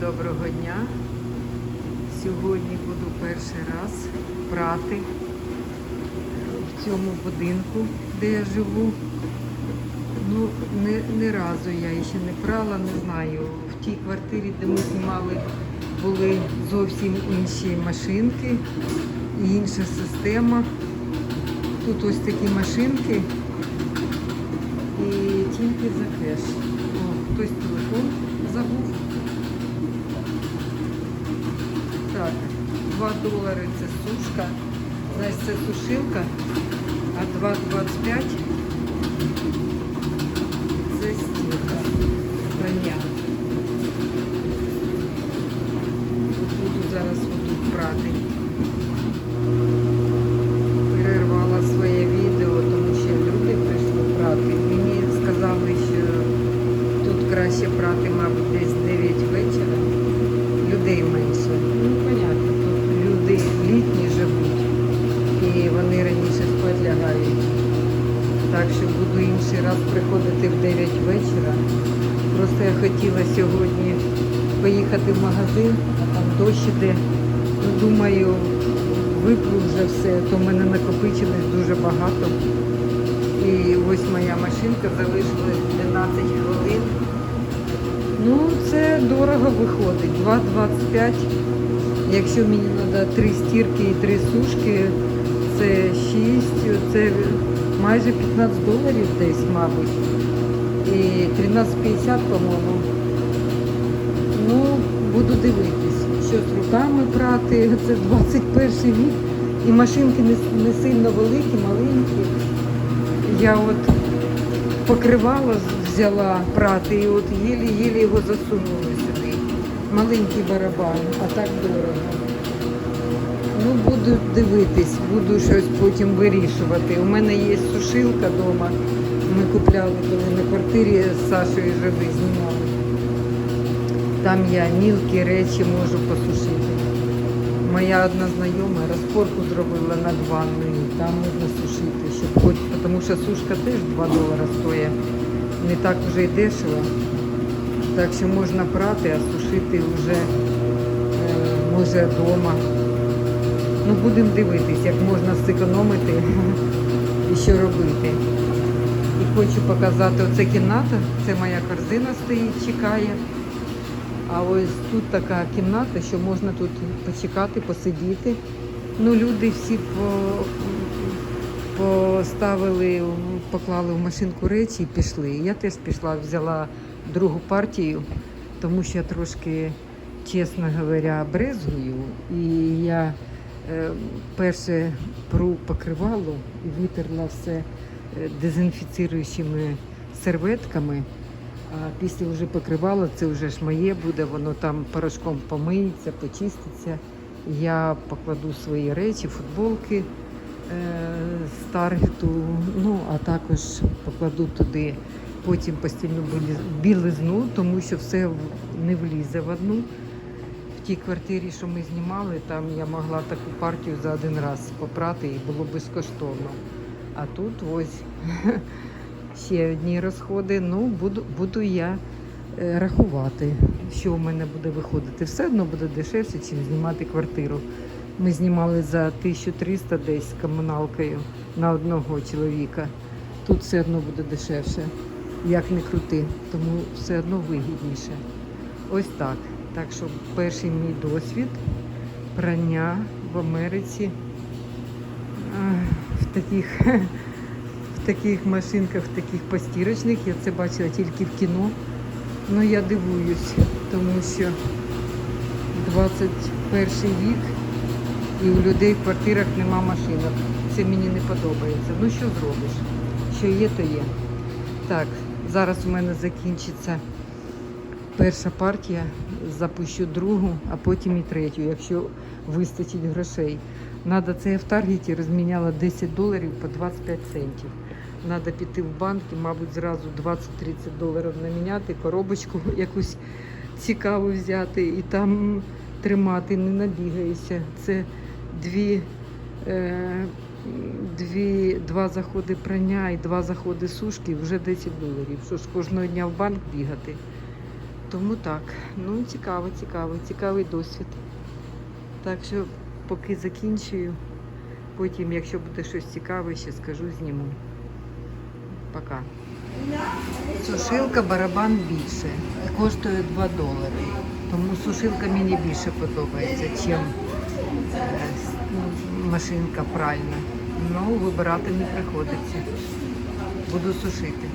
доброго дня. Сьогодні буду перший раз прати в цьому будинку, де я живу. Ну, не, не разу я ще не прала, не знаю. В тій квартирі, де ми знімали, були зовсім інші машинки і інша система. Тут ось такі машинки і тільки за кеш. О, хтось телефон забув. Так, 2 долари це сушка, значить це сушилка, а 2,25 це стірка. Прання. Буду зараз отут прати. Перервала своє відео, тому що люди прийшли прати. Мені сказали, що тут краще прати, мабуть, десь 9 вечора. Людей менше. Ну, понятно, тут люди літні живуть і вони раніше спать лягають. Так що інший раз приходити в 9 вечора. Просто я хотіла сьогодні поїхати в магазин, а там дощ іде. Ну, думаю, випру вже все, то в мене накопичилось дуже багато. І ось моя машинка залишилась 12 хвилин. Ну, це дорого виходить. 2,25. Якщо мені треба 3 стірки і 3 сушки, це 6, це майже 15 доларів десь, мабуть. І 13,50, по-моєму. Ну, буду дивитись, що з руками прати. Це 21 рік. І машинки не, не сильно великі, маленькі. Я от покривало взяла прати і от єлі-єлі його засунули сюди. Маленький барабан, а так дорого. Ну, буду дивитись, буду щось потім вирішувати. У мене є сушилка вдома. Ми купляли, коли на квартирі з Сашою жили, знімали. Там я мілкі речі можу посушити. Моя одна знайома розпорку зробила над ванною, там можна сушити, щоб хоч, тому що сушка теж 2 долара стоїть. Не так вже й дешево. Так що можна прати, а сушити вже е, може вдома. Ну, будемо дивитись, як можна зекономити і що робити. І хочу показати оце кімната, це моя корзина стоїть, чекає. А ось тут така кімната, що можна тут почекати, посидіти. Ну, люди всі по, поставили, поклали в машинку речі і пішли. Я теж пішла, взяла другу партію, тому що я трошки, чесно говоря, брезгую. І я перше пру покривало і витерла все е, дезінфіцируючими серветками. А після вже покривала, це вже ж моє буде, воно там порошком помиється, почиститься. Я покладу свої речі, футболки е, з таргету, ну а також покладу туди потім постільну білизну, тому що все не влізе в одну. Тій квартирі, що ми знімали, там я могла таку партію за один раз попрати і було безкоштовно. А тут ось ще одні розходи. Ну, буду, буду я е, рахувати, що в мене буде виходити. Все одно буде дешевше, ніж знімати квартиру. Ми знімали за 1300 десь комуналкою на одного чоловіка. Тут все одно буде дешевше, як не крути, тому все одно вигідніше. Ось так. Так що перший мій досвід прання в Америці в таких в таких машинках, в таких постірочних. Я це бачила тільки в кіно. Ну я дивуюсь, тому що 21 вік і у людей в квартирах нема машинок. Це мені не подобається. Ну що зробиш? Що є, то є. Так, зараз у мене закінчиться перша партія, запущу другу, а потім і третю, якщо вистачить грошей. Надо це я в Таргеті розміняла 10 доларів по 25 центів. Треба піти в банк і, мабуть, зразу 20-30 доларів наміняти, коробочку якусь цікаву взяти і там тримати, не набігаєшся. Це дві, е, дві, два заходи прання і два заходи сушки, вже 10 доларів. Що ж кожного дня в банк бігати. Тому так. Ну, цікаво, цікаво, цікавий досвід. Так що поки закінчую. Потім, якщо буде щось цікаве, ще скажу, зніму. Пока. Сушилка барабан більше коштує 2 долари. Тому сушилка мені більше подобається, ніж машинка пральна. Ну, вибирати не приходиться. Буду сушити.